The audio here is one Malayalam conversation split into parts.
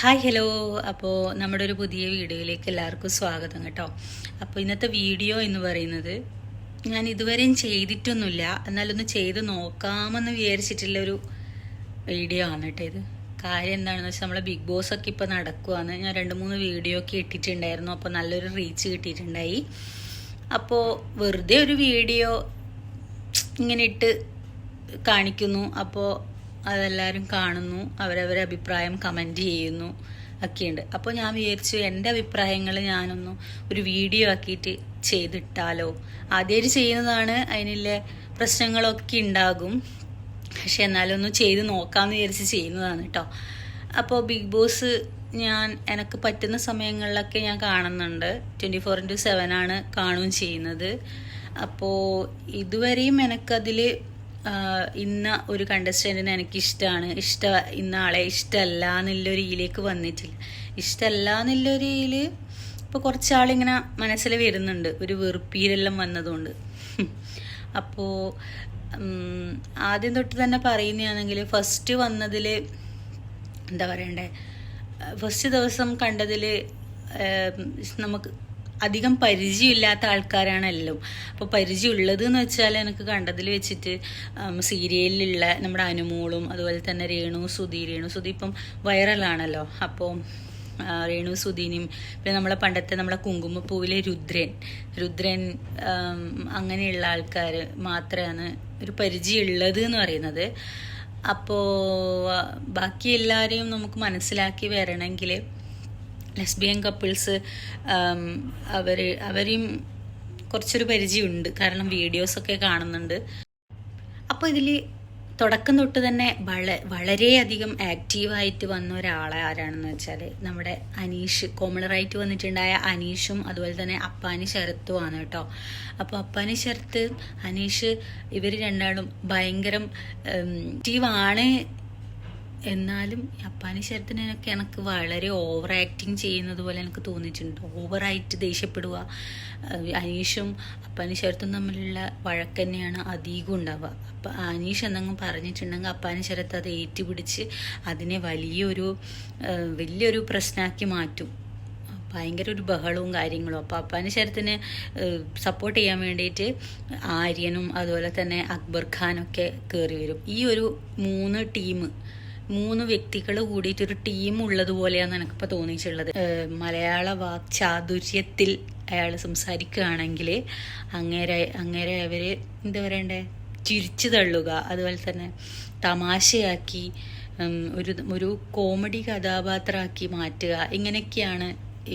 ഹായ് ഹലോ അപ്പോൾ നമ്മുടെ ഒരു പുതിയ വീഡിയോയിലേക്ക് എല്ലാവർക്കും സ്വാഗതം കേട്ടോ. അപ്പോൾ ഇന്നത്തെ വീഡിയോ എന്ന് പറയുന്നത് ഞാൻ ഇതുവരെയും ചെയ്തിട്ടൊന്നുമില്ല. എന്നാലൊന്ന് ചെയ്ത് നോക്കാമെന്ന് വിചാരിച്ചിട്ടുള്ള ഒരു വീഡിയോ ആണ് കേട്ടോ ഇത്. കാര്യം എന്താണെന്ന് വെച്ചാൽ നമ്മളെ ബിഗ് ബോസ് ഒക്കെ ഇപ്പോൾ നടക്കുവാണ്. ഞാൻ രണ്ട് മൂന്ന് വീഡിയോ ഒക്കെ ഇട്ടിട്ടുണ്ടായിരുന്നു. അപ്പോൾ നല്ലൊരു റീച്ച് കിട്ടിയിട്ടുണ്ടായി. അപ്പോൾ വെറുതെ ഒരു വീഡിയോ ഇങ്ങനെ ഇട്ട് കാണിക്കുന്നു. അപ്പോൾ അതെല്ലാവരും കാണുന്നു അവരവരെ അഭിപ്രായം കമന്റ് ചെയ്യുന്നു ഒക്കെയുണ്ട്. അപ്പോൾ ഞാൻ വിചാരിച്ചു എന്റെ അഭിപ്രായങ്ങൾ ഞാനൊന്ന് ഒരു വീഡിയോ ആക്കിയിട്ട് ചെയ്തിട്ടാലോ? ആദ്യമായിട്ട് ചെയ്യുന്നതാണ് അതിനുള്ള പ്രശ്നങ്ങളൊക്കെ ഉണ്ടാകും. പക്ഷെ എന്നാലും ഒന്ന് ചെയ്ത് നോക്കാമെന്ന് വിചാരിച്ച് ചെയ്യുന്നതാണ് കേട്ടോ അപ്പോൾ ബിഗ് ബോസ് ഞാൻ എനിക്ക് പറ്റുന്ന സമയങ്ങളിലൊക്കെ ഞാൻ കാണുന്നുണ്ട്. ട്വന്റി ഫോർ ഇന്റു സെവൻ ആണ് കാണുകയും ചെയ്യുന്നത്. അപ്പോൾ ഇതുവരെയും എനിക്കതിൽ ഇന്ന ഒരു കണ്ടസ്റ്റന്റിനെ എനിക്കിഷ്ടമാണ് ഇഷ്ട ഇന്ന ആളെ ഇഷ്ടമല്ല എന്നുള്ളൊരു ഇതിലേക്ക് വന്നിട്ടില്ല. ഇഷ്ടമല്ല എന്നുള്ളൊരു ഇതിൽ ഇപ്പോൾ കുറച്ചാളിങ്ങനെ മനസ്സിൽ വരുന്നുണ്ട്. ഒരു വെറുപ്പീരെല്ലാം വന്നതുകൊണ്ട്. അപ്പോൾ ആദ്യം തൊട്ട് തന്നെ പറയുന്നതാണെങ്കിൽ ഫസ്റ്റ് വന്നതിൽ എന്താ പറയണ്ടേ? ഫസ്റ്റ് ദിവസം കണ്ടതിൽ നമുക്ക് അധികം പരിചയമില്ലാത്ത ആൾക്കാരാണല്ലോ. അപ്പോൾ പരിചയമുള്ളത് എന്ന് വെച്ചാൽ എനിക്ക് കണ്ടതിൽ വെച്ചിട്ട് സീരിയലിലുള്ള നമ്മുടെ അനുമോളും അതുപോലെ തന്നെ രേണു സുധി. രേണു സുധി ഇപ്പം വൈറലാണല്ലോ. അപ്പോൾ രേണു സുധീനിയും പിന്നെ നമ്മളെ പണ്ടത്തെ നമ്മളെ കുങ്കുമപ്പൂവിലെ രുദ്രൻ. രുദ്രൻ അങ്ങനെയുള്ള ആൾക്കാർ മാത്രമാണ് ഒരു പരിചയമുള്ളത് എന്ന് പറയുന്നത് അപ്പോൾ ബാക്കി എല്ലാവരെയും നമുക്ക് മനസ്സിലാക്കി വരണമെങ്കിൽ ലെസ്ബിയൻ കപ്പിൾസ് അവർ അവരെയും കുറച്ചൊരു പരിചയമുണ്ട്. കാരണം വീഡിയോസൊക്കെ കാണുന്നുണ്ട്. അപ്പോൾ ഇതിൽ തുടക്കം തൊട്ട് തന്നെ വള വളരെയധികം ആക്റ്റീവായിട്ട് വന്ന ഒരാളെ ആരാണെന്ന് വെച്ചാൽ നമ്മുടെ അനീഷ് കോമളറായിട്ട് വന്നിട്ടുണ്ടായ അനീഷും അതുപോലെ തന്നെ അപ്പാനി ശരത്തുമാണ് കേട്ടോ. അപ്പോൾ അപ്പാനി ശരത്ത് അനീഷ് ഇവർ രണ്ടാളും ഭയങ്കരം ആക്റ്റീവാണ് എന്നാലും അപ്പാനി ശരത്തിനൊക്കെ എനിക്ക് വളരെ ഓവർ ആക്ടിങ് ചെയ്യുന്നത് പോലെ എനിക്ക് തോന്നിയിട്ടുണ്ട്. ഓവറായിട്ട് ദേഷ്യപ്പെടുക അനീഷും അപ്പാനി ശരത്തും തമ്മിലുള്ള വഴക്ക് തന്നെയാണ് അധികം ഉണ്ടാവുക. അപ്പം അനീഷ് എന്തെങ്കിലും പറഞ്ഞിട്ടുണ്ടെങ്കിൽ അപ്പാനി ശരത്ത് അത് ഏറ്റുപിടിച്ച് അതിനെ വലിയൊരു വലിയൊരു പ്രശ്നമാക്കി മാറ്റും. ഭയങ്കര ഒരു ബഹളവും കാര്യങ്ങളും. അപ്പോൾ അപ്പാനി ശരത്തിന് സപ്പോർട്ട് ചെയ്യാൻ വേണ്ടിയിട്ട് ആര്യനും അതുപോലെ തന്നെ അക്ബർ ഖാനൊക്കെ കയറി വരും. ഈ ഒരു മൂന്ന് ടീം മൂന്ന് വ്യക്തികൾ കൂടിയിട്ട് ഒരു ടീം ഉള്ളതുപോലെയാണ് എനിക്കിപ്പോൾ തോന്നിയിട്ടുള്ളത്. മലയാള വാക്ചാതുര്യത്തിൽ അയാൾ സംസാരിക്കുകയാണെങ്കിൽ അങ്ങേരെ അങ്ങേരെ അവർ എന്താ പറയണ്ടേ? ചിരിച്ചു തള്ളുക. അതുപോലെ തന്നെ തമാശയാക്കി ഒരു ഒരു കോമഡി കഥാപാത്രമാക്കി മാറ്റുക. ഇങ്ങനെയൊക്കെയാണ്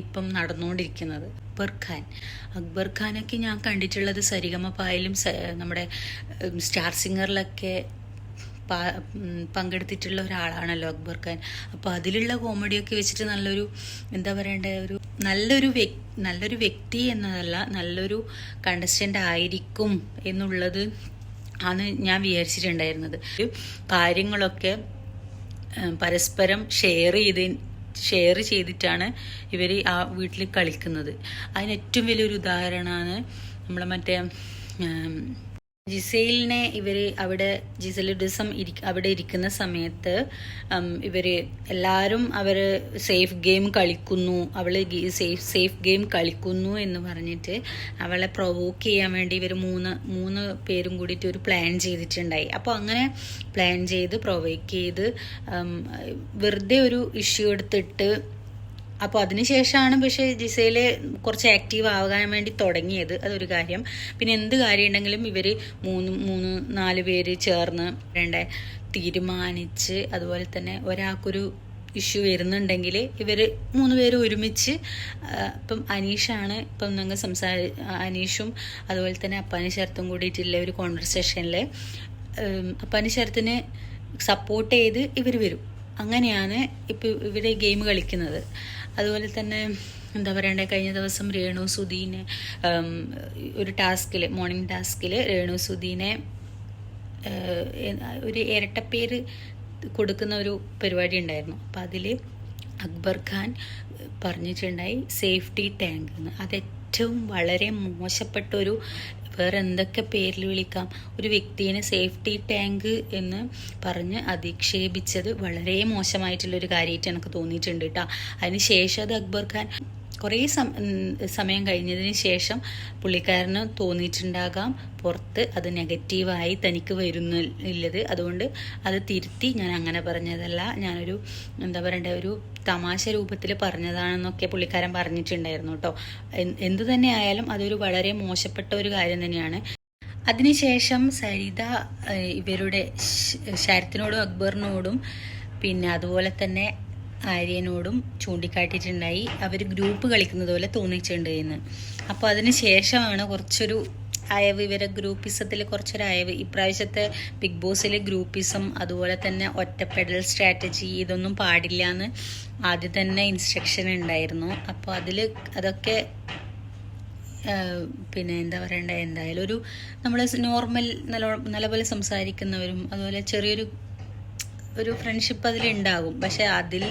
ഇപ്പം നടന്നുകൊണ്ടിരിക്കുന്നത്. അക്ബർ ഖാൻ. അക്ബർ ഖാനൊക്കെ ഞാൻ കണ്ടിട്ടുള്ളത് സരിഗമ പായലും നമ്മുടെ സ്റ്റാർ സിംഗറിലൊക്കെ പങ്കെടുത്തിട്ടുള്ള ഒരാളാണല്ലോ അക്ബർ ഖാൻ അപ്പോൾ അതിലുള്ള കോമഡിയൊക്കെ വെച്ചിട്ട് നല്ലൊരു എന്താ പറയണ്ടേ ഒരു നല്ലൊരു വ്യക്തി നല്ലൊരു വ്യക്തി എന്നതല്ല നല്ലൊരു കണ്ടസ്റ്റന്റ് ആയിരിക്കും എന്നുള്ളത് ആണ് ഞാൻ വിചാരിച്ചിട്ടുണ്ടായിരുന്നത്. കാര്യങ്ങളൊക്കെ പരസ്പരം ഷെയർ ചെയ്ത് ഷെയർ ചെയ്തിട്ടാണ് ഇവർ ആ വീട്ടിൽ കളിക്കുന്നത്. അതിന് ഏറ്റവും വലിയൊരു ഉദാഹരണമാണ് നമ്മളെ മറ്റേ ജിസൈലിനെ ഇവർ അവിടെ ജിസൽ ദിവസം അവിടെ ഇരിക്കുന്ന സമയത്ത് ഇവർ എല്ലാവരും അവർ സേഫ് ഗെയിം കളിക്കുന്നു അവൾ സേഫ് സേഫ് ഗെയിം കളിക്കുന്നു എന്ന് പറഞ്ഞിട്ട് അവളെ പ്രൊവോക്ക് ചെയ്യാൻ വേണ്ടി ഇവർ മൂന്ന് മൂന്ന് പേരും കൂടിയിട്ട് ഒരു പ്ലാൻ ചെയ്തിട്ടുണ്ടായി. അപ്പോൾ അങ്ങനെ പ്ലാൻ ചെയ്ത് പ്രൊവോക്ക് ചെയ്ത് വെറുതെ ഒരു ഇഷ്യൂ എടുത്തിട്ട് അപ്പോൾ അതിനുശേഷമാണ് പക്ഷേ ജിസയിൽ കുറച്ച് ആക്റ്റീവ് ആകാൻ വേണ്ടി തുടങ്ങിയത്. അതൊരു കാര്യം. പിന്നെ എന്ത് കാര്യം ഉണ്ടെങ്കിലും ഇവർ മൂന്ന് മൂന്ന് നാല് പേര് ചേർന്ന് വേണ്ട തീരുമാനിച്ച് അതുപോലെ തന്നെ ഒരാൾക്കൊരു ഇഷ്യൂ വരുന്നുണ്ടെങ്കിൽ ഇവർ മൂന്ന് പേര് ഒരുമിച്ച് ഇപ്പം അനീഷാണ് ഇപ്പം നിങ്ങൾ സംസാരി അനീഷും അതുപോലെ തന്നെ അപ്പാനി ശരത്തും കൂടിയിട്ടുള്ള ഒരു കോൺവെർസേഷനിൽ അപ്പാനി ശരത്തിന് സപ്പോർട്ട് ചെയ്ത് ഇവർ വരും. അങ്ങനെയാണ് ഇപ്പോൾ ഇവിടെ ഗെയിം കളിക്കുന്നത്. അതുപോലെ തന്നെ എന്താ പറയണ്ടേ കഴിഞ്ഞ ദിവസം രേണു സുധീനെ ഒരു ടാസ്കിൽ മോർണിംഗ് ടാസ്കിൽ രേണു സുധീനെ ഒരു ഇരട്ടപ്പേര് കൊടുക്കുന്ന ഒരു പരിപാടി ഉണ്ടായിരുന്നു. അപ്പം അതിൽ അക്ബർ ഖാൻ പറഞ്ഞിട്ടുണ്ടായി സേഫ്റ്റി ടാങ്ക് എന്ന്. അത് ഏറ്റവും വളരെ മോശപ്പെട്ട ഒരു വേറെ എന്തൊക്കെ പേരിൽ വിളിക്കാം? ഒരു വ്യക്തിയെ സേഫ്റ്റി ടാങ്ക് എന്ന് പറഞ്ഞ് അധിക്ഷേപിച്ചത് വളരെ മോശമായിട്ടുള്ളൊരു കാര്യമായിട്ട് എനിക്ക് തോന്നിയിട്ടുണ്ട് കേട്ടോ അതിന് ശേഷം അത് അക്ബർ ഖാൻ കുറേ സമയം കഴിഞ്ഞതിന് ശേഷം പുള്ളിക്കാരന് തോന്നിയിട്ടുണ്ടാകാം പുറത്ത് അത് നെഗറ്റീവായി തനിക്ക് വരുന്നു വരുന്നില്ലത് അതുകൊണ്ട് അത് തിരുത്തി ഞാൻ അങ്ങനെ പറഞ്ഞതല്ല. ഞാനൊരു എന്താ പറയണ്ടേ ഒരു തമാശ രൂപത്തിൽ പറഞ്ഞതാണെന്നൊക്കെ പുള്ളിക്കാരൻ പറഞ്ഞിട്ടുണ്ടായിരുന്നു കേട്ടോ. എന്ത് തന്നെ ആയാലും അതൊരു വളരെ മോശപ്പെട്ട ഒരു കാര്യം തന്നെയാണ്. അതിനുശേഷം സരിത ഇവരുടെ ശരത്തിനോടും അക്ബറിനോടും പിന്നെ അതുപോലെ തന്നെ ആര്യനോടും ചൂണ്ടിക്കാട്ടിയിട്ടുണ്ടായി. അവർ ഗ്രൂപ്പ് കളിക്കുന്നത് പോലെ തോന്നിച്ചിട്ടുണ്ട് എന്ന്. അപ്പോൾ അതിന് ശേഷമാണ് കുറച്ചൊരു അയവ് ഇവരെ ഗ്രൂപ്പിസത്തിൽ കുറച്ചൊരു അയവ് ഇപ്രാവശ്യത്തെ ബിഗ് ബോസിലെ ഗ്രൂപ്പിസം അതുപോലെ തന്നെ ഒറ്റപ്പെടൽ സ്ട്രാറ്റജി ഇതൊന്നും പാടില്ല എന്ന് ആദ്യം തന്നെ ഇൻസ്ട്രക്ഷൻ ഉണ്ടായിരുന്നു. അപ്പോൾ അതിൽ അതൊക്കെ പിന്നെ എന്താ പറയണ്ടേ എന്തായാലും ഒരു നമ്മൾ നോർമൽ നല്ല നല്ലപോലെ സംസാരിക്കുന്നവരും അതുപോലെ ചെറിയൊരു ഒരു ഫ്രണ്ട്ഷിപ്പ് അതിലുണ്ടാകും പക്ഷെ അതിൽ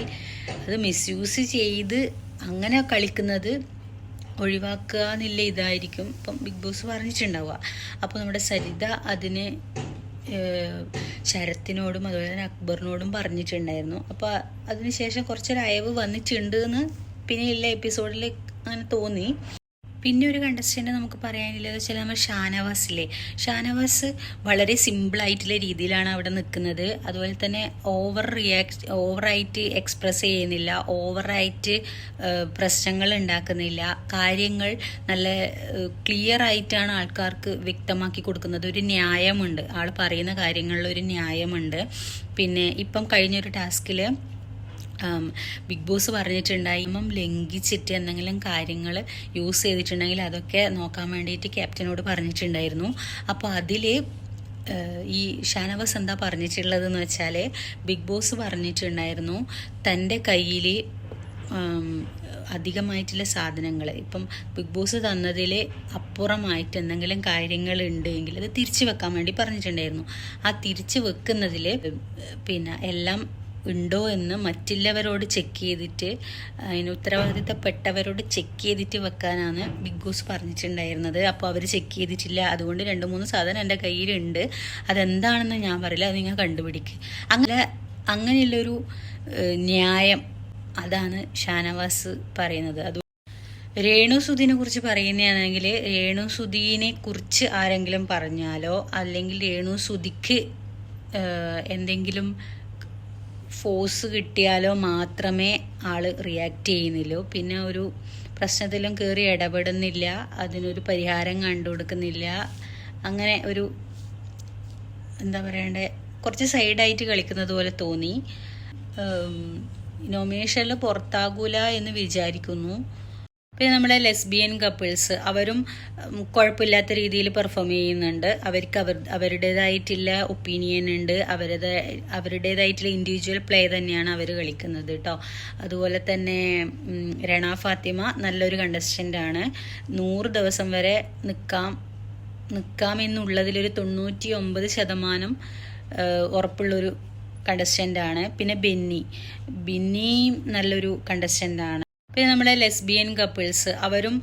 അത് മിസ്യൂസ് ചെയ്ത് അങ്ങനെ കളിക്കുന്നത് ഒഴിവാക്കുക എന്നില്ല ഇതായിരിക്കും. ഇപ്പം ബിഗ് ബോസ് പറഞ്ഞിട്ടുണ്ടാവുക. അപ്പോൾ നമ്മുടെ സരിത അതിന് ശരത്തിനോടും അതുപോലെ തന്നെ അക്ബറിനോടും പറഞ്ഞിട്ടുണ്ടായിരുന്നു. അപ്പോൾ അതിനുശേഷം കുറച്ചൊരു അയവ് വന്നിട്ടുണ്ട് എന്ന് പിന്നെ എല്ലാ എപ്പിസോഡിൽ അങ്ങനെ തോന്നി. പിന്നെ ഒരു കണ്ടസ്റ്റന്റ് നമുക്ക് പറയാനുള്ളത് വെച്ചാൽ നമ്മൾ ഷാനവാസില്ലേ? ഷാനവാസ് വളരെ സിമ്പിളായിട്ടുള്ള രീതിയിലാണ് അവിടെ നിൽക്കുന്നത്. അതുപോലെ തന്നെ ഓവർ റിയാക്ട് ഓവറായിട്ട് എക്സ്പ്രസ് ചെയ്യുന്നില്ല. ഓവറായിട്ട് പ്രശ്നങ്ങൾ ഉണ്ടാക്കുന്നില്ല. കാര്യങ്ങൾ നല്ല ക്ലിയർ ആയിട്ടാണ് ആൾക്കാർക്ക് വ്യക്തമാക്കി കൊടുക്കുന്നത്. ഒരു ന്യായമുണ്ട്. ആൾ പറയുന്ന കാര്യങ്ങളിൽ ഒരു ന്യായമുണ്ട്. പിന്നെ ഇപ്പം കഴിഞ്ഞൊരു ടാസ്കിൽ ബിഗ് ബോസ് പറഞ്ഞിട്ടുണ്ടായി. നിയമം ലംഘിച്ചിട്ട് എന്തെങ്കിലും കാര്യങ്ങൾ യൂസ് ചെയ്തിട്ടുണ്ടെങ്കിൽ അതൊക്കെ നോക്കാൻ വേണ്ടിയിട്ട് ക്യാപ്റ്റനോട് പറഞ്ഞിട്ടുണ്ടായിരുന്നു. അപ്പോൾ അതിൽ ഈ ഷാനവാസ് എന്താ പറഞ്ഞിട്ടുള്ളതെന്ന് വെച്ചാൽ ബിഗ് ബോസ് പറഞ്ഞിട്ടുണ്ടായിരുന്നു തന്റെ കയ്യിൽ അധികമായിട്ടുള്ള സാധനങ്ങൾ ഇപ്പം ബിഗ് ബോസ് തന്നതിൽ അപ്പുറമായിട്ട് എന്തെങ്കിലും കാര്യങ്ങൾ ഉണ്ടെങ്കിൽ അത് തിരിച്ചു വെക്കാൻ വേണ്ടി പറഞ്ഞിട്ടുണ്ടായിരുന്നു. ആ തിരിച്ചു വെക്കുന്നതിൽ പിന്നെ എല്ലാം ഉണ്ടോ എന്ന് മറ്റുള്ളവരോട് ചെക്ക് ചെയ്തിട്ട് അതിന് ഉത്തരവാദിത്തപ്പെട്ടവരോട് ചെക്ക് ചെയ്തിട്ട് വെക്കാനാണ് ബിഗ് ബോസ് പറഞ്ഞിട്ടുണ്ടായിരുന്നത്. അപ്പോൾ അവർ ചെക്ക് ചെയ്തിട്ടില്ല. അതുകൊണ്ട് രണ്ട് മൂന്ന് സാധനം എന്റെ കയ്യിലുണ്ട്. അതെന്താണെന്ന് ഞാൻ പറയില്ല. അത് നിങ്ങൾ കണ്ടുപിടിക്കുക അങ്ങനെ അങ്ങനെയുള്ളൊരു ന്യായം അതാണ് ഷാനവാസ് പറയുന്നത്. അത് രേണു സുധീനെ കുറിച്ച് പറയുന്നതാണെങ്കിൽ രേണു സുധീനെ കുറിച്ച് ആരെങ്കിലും പറഞ്ഞാലോ? അല്ലെങ്കിൽ രേണു സുധിക്ക് എന്തെങ്കിലും ഫോഴ്സ് കിട്ടിയാലോ മാത്രമേ ആൾ റിയാക്ട് ചെയ്യുന്നില്ലോ. പിന്നെ ഒരു പ്രശ്നത്തിലും കയറി ഇടപെടുന്നില്ല അതിനൊരു പരിഹാരം കണ്ടുകൊടുക്കുന്നില്ല അങ്ങനെ ഒരു എന്താ പറയണ്ടേ കുറച്ച് സൈഡായിട്ട് കളിക്കുന്നത് പോലെ തോന്നി. നോമിനേഷനിൽ പുറത്താകൂല എന്ന് വിചാരിക്കുന്നു. പിന്നെ നമ്മുടെ ലെസ്ബിയൻ കപ്പിൾസ് അവരും കുഴപ്പമില്ലാത്ത രീതിയിൽ പെർഫോം ചെയ്യുന്നുണ്ട്. അവർക്ക് അവർ അവരുടേതായിട്ടുള്ള ഒപ്പീനിയൻ ഉണ്ട്. അവരുടെ അവരുടേതായിട്ടുള്ള ഇൻഡിവിജ്വൽ പ്ലേ തന്നെയാണ് അവർ കളിക്കുന്നത് കേട്ടോ. അതുപോലെ തന്നെ രണ ഫാത്തിമ നല്ലൊരു കണ്ടസ്റ്റന്റ് ആണ്. നൂറ് ദിവസം വരെ നിൽക്കാം നിൽക്കാമെന്നുള്ളതിലൊരു തൊണ്ണൂറ്റി ഒമ്പത് ശതമാനം ഉറപ്പുള്ളൊരു ആണ്. പിന്നെ ബെന്നി. ബിന്നിയും നല്ലൊരു കണ്ടസ്റ്റന്റ് ആണ്. പിന്നെ നമ്മുടെ ലെസ്ബിയൻ കപ്പിൾസ് അവരും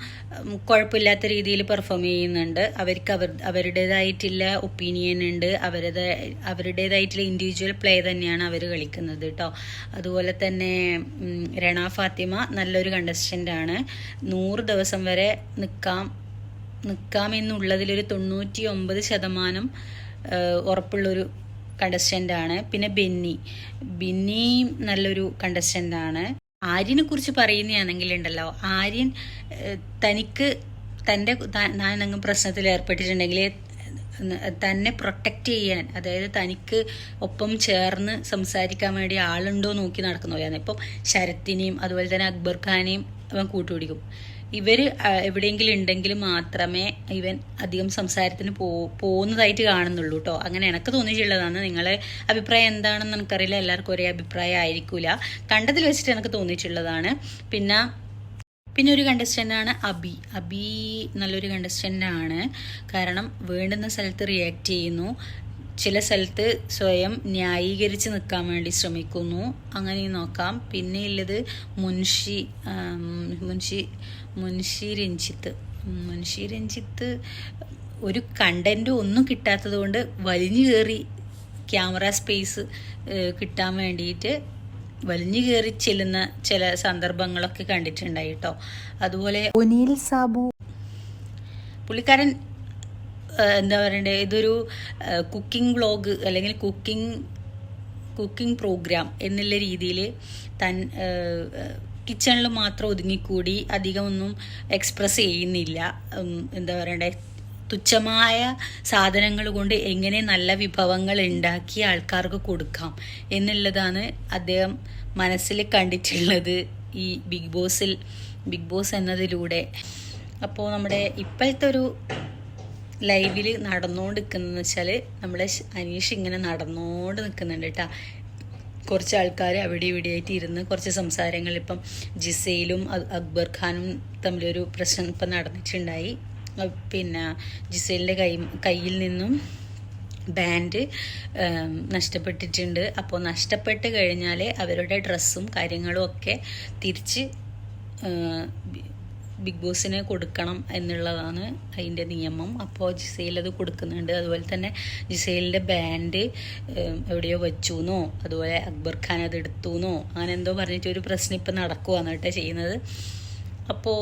കുഴപ്പമില്ലാത്ത രീതിയിൽ പെർഫോം ചെയ്യുന്നുണ്ട്. അവർക്ക് അവർ അവരുടേതായിട്ടുള്ള ഒപ്പീനിയൻ ഉണ്ട്. അവരുടെ അവരുടേതായിട്ടുള്ള ഇൻഡിവിജ്വൽ പ്ലേ തന്നെയാണ് അവർ കളിക്കുന്നത് കേട്ടോ. അതുപോലെ തന്നെ രണ ഫാത്തിമ നല്ലൊരു കണ്ടസ്റ്റന്റ് ആണ്. നൂറ് ദിവസം വരെ നിൽക്കാം നിൽക്കാമെന്നുള്ളതിലൊരു തൊണ്ണൂറ്റി ഒമ്പത് ശതമാനം ഉറപ്പുള്ളൊരു ആണ്. പിന്നെ ബെന്നി ബിന്നിയും നല്ലൊരു കണ്ടസ്റ്റന്റ് ആണ്. ആര്യനെ കുറിച്ച് പറയുന്നതാണെങ്കിൽ ഉണ്ടല്ലോ ആര്യൻ തനിക്ക് തന്റെ താനങ്ങ് പ്രശ്നത്തിൽ ഏർപ്പെട്ടിട്ടുണ്ടെങ്കിൽ തന്നെ പ്രൊട്ടക്റ്റ് ചെയ്യാൻ അതായത് തനിക്ക് ഒപ്പം ചേർന്ന് സംസാരിക്കാൻ വേണ്ടി ആളുണ്ടോ നോക്കി നടക്കുന്ന പോലെയാണ്. ഇപ്പം ശരത്തിനെയും അതുപോലെ തന്നെ അക്ബർ ഖാനെയും അവൻ കൂട്ടുപിടിക്കും. ഇവർ എവിടെയെങ്കിലും ഉണ്ടെങ്കിൽ മാത്രമേ ഇവൻ അധികം സംസാരത്തിന് പോ പോകുന്നതായിട്ട് കാണുന്നുള്ളൂ കേട്ടോ അങ്ങനെ എനിക്ക് തോന്നിയിട്ടുള്ളതാണ്. നിങ്ങളെ അഭിപ്രായം എന്താണെന്ന് എനിക്കറിയില്ല. എല്ലാവർക്കും ഒരേ അഭിപ്രായം ആയിരിക്കില്ല കണ്ടതിൽ വെച്ചിട്ട് എനിക്ക് തോന്നിയിട്ടുള്ളതാണ്. പിന്നെ പിന്നെ ഒരു കണ്ടസ്റ്റന്റാണ് അബി. അബി നല്ലൊരു കണ്ടസ്റ്റന്റാണ് കാരണം വേണ്ടുന്ന സ്ഥലത്ത് റിയാക്ട് ചെയ്യുന്നു. ചില സ്ഥലത്ത് സ്വയം ന്യായീകരിച്ച് നിൽക്കാൻ വേണ്ടി ശ്രമിക്കുന്നു. അങ്ങനെ നോക്കാം. പിന്നെ ഉള്ളത് മുൻഷി മുൻഷി മുൻഷി രഞ്ജിത്ത്. മുൻഷി രഞ്ജിത്ത് ഒരു കണ്ടന്റും ഒന്നും കിട്ടാത്തത് കൊണ്ട് വലിഞ്ഞു കയറി ക്യാമറ സ്പേസ് കിട്ടാൻ വേണ്ടിയിട്ട് വലിഞ്ഞു കയറി ചെല്ലുന്ന ചില സന്ദർഭങ്ങളൊക്കെ കണ്ടിട്ടുണ്ടായി കേട്ടോ അതുപോലെ സാബു. പുള്ളിക്കാരൻ എന്താ പറയണ്ടേ ഇതൊരു കുക്കിംഗ് വ്ളോഗ് അല്ലെങ്കിൽ കുക്കിംഗ് കുക്കിംഗ് പ്രോഗ്രാം എന്നുള്ള രീതിയിൽ തൻ കിച്ചണിൽ മാത്രം ഒതുങ്ങിക്കൂടി അധികമൊന്നും എക്സ്പ്രസ് ചെയ്യുന്നില്ല. എന്താ പറയണ്ടേ തുച്ഛമായ സാധനങ്ങൾ കൊണ്ട് എങ്ങനെ നല്ല വിഭവങ്ങൾ ഉണ്ടാക്കി ആൾക്കാർക്ക് കൊടുക്കാം എന്നുള്ളതാണ് അദ്ദേഹം മനസ്സിൽ കണ്ടിട്ടുള്ളത് ഈ ബിഗ് ബോസിൽ ബിഗ് ബോസ് എന്നതിലൂടെ. അപ്പോൾ നമ്മുടെ ഇപ്പോഴത്തെ ഒരു ലൈവിൽ നടന്നുകൊണ്ട് നിൽക്കുന്നതെന്ന് വെച്ചാൽ നമ്മളെ അനീഷ് ഇങ്ങനെ നടന്നുകൊണ്ട് നിൽക്കുന്നുണ്ട് കേട്ടോ. കുറച്ച് ആൾക്കാർ അവിടെ ഇവിടെ ആയിട്ട് ഇരുന്ന് കുറച്ച് സംസാരങ്ങൾ ഇപ്പം ജിസയിലും അക്ബർ ഖാനും തമ്മിലൊരു പ്രശ്നം ഇപ്പം നടന്നിട്ടുണ്ടായി. പിന്നെ ജിസയിലിന്റെ കൈ കയ്യിൽ നിന്നും ബാൻഡ് നഷ്ടപ്പെട്ടിട്ടുണ്ട്. അപ്പോൾ നഷ്ടപ്പെട്ട് കഴിഞ്ഞാൽ അവരുടെ ഡ്രസ്സും കാര്യങ്ങളും ഒക്കെ തിരിച്ച് ബിഗ് ബോസിന് കൊടുക്കണം എന്നുള്ളതാണ് അതിന്റെ നിയമം. അപ്പോൾ ജിസയിൽ അത് കൊടുക്കുന്നുണ്ട്. അതുപോലെ തന്നെ ജിസയിലിന്റെ ബാൻഡ് എവിടെയോ വെച്ചു എന്നോ അതുപോലെ അക്ബർ ഖാൻ അത് എടുത്തു എന്നോ അങ്ങനെ എന്തോ പറഞ്ഞിട്ട് ഒരു പ്രശ്നം ഇപ്പം നടക്കുവാണ് കേട്ടോ ചെയ്യുന്നത്. അപ്പോൾ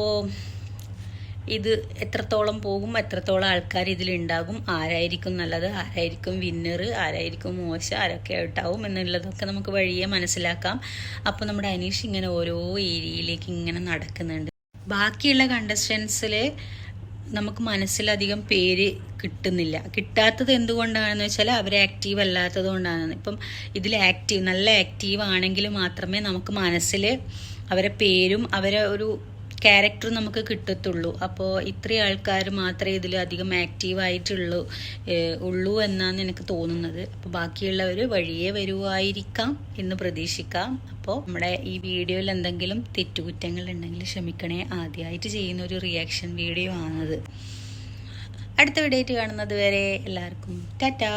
ഇത് എത്രത്തോളം പോകും എത്രത്തോളം ആൾക്കാർ ഇതിലുണ്ടാകും ആരായിരിക്കും നല്ലത് ആരായിരിക്കും വിന്നർ ആരായിരിക്കും മോശം ആരൊക്കെ ആയിട്ടാവും എന്നുള്ളതൊക്കെ നമുക്ക് വഴിയെ മനസ്സിലാക്കാം. അപ്പോൾ നമ്മുടെ അനീഷ് ഇങ്ങനെ ഓരോ ഏരിയയിലേക്ക് ഇങ്ങനെ നടക്കുന്നുണ്ട്. ബാക്കിയുള്ള കണ്ടസ്റ്റൻസിൽ നമുക്ക് മനസ്സിലധികം പേര് കിട്ടുന്നില്ല. കിട്ടാത്തത് എന്തുകൊണ്ടാണെന്ന് വെച്ചാൽ അവർ ആക്റ്റീവ് അല്ലാത്തത് കൊണ്ടാണ്. ഇപ്പം ഇതിൽ ആക്റ്റീവ് നല്ല ആക്റ്റീവ് ആണെങ്കിൽ മാത്രമേ നമുക്ക് മനസ്സിൽ അവരെ പേരും അവരെ ഒരു ക്യാരക്ടർ നമുക്ക് കിട്ടത്തുള്ളൂ. അപ്പോൾ ഇത്രയും ആൾക്കാർ മാത്രമേ ഇതിൽ അധികം ആക്റ്റീവ് ആയിട്ടുള്ളൂ ഉള്ളൂ എന്നാണ് എനിക്ക് തോന്നുന്നത്. അപ്പോൾ ബാക്കിയുള്ളവർ വഴിയേ വരുമായിരിക്കാം എന്ന് പ്രതീക്ഷിക്കാം. അപ്പോൾ നമ്മുടെ ഈ വീഡിയോയിൽ എന്തെങ്കിലും തെറ്റുകുറ്റങ്ങൾ ഉണ്ടെങ്കിൽ ക്ഷമിക്കണേ. ആദ്യമായിട്ട് ചെയ്യുന്ന ഒരു റിയാക്ഷൻ വീഡിയോ ആണത്. അടുത്ത വീഡിയോ ആയിട്ട് കാണുന്നത് വരെ എല്ലാവർക്കും ടാറ്റാ.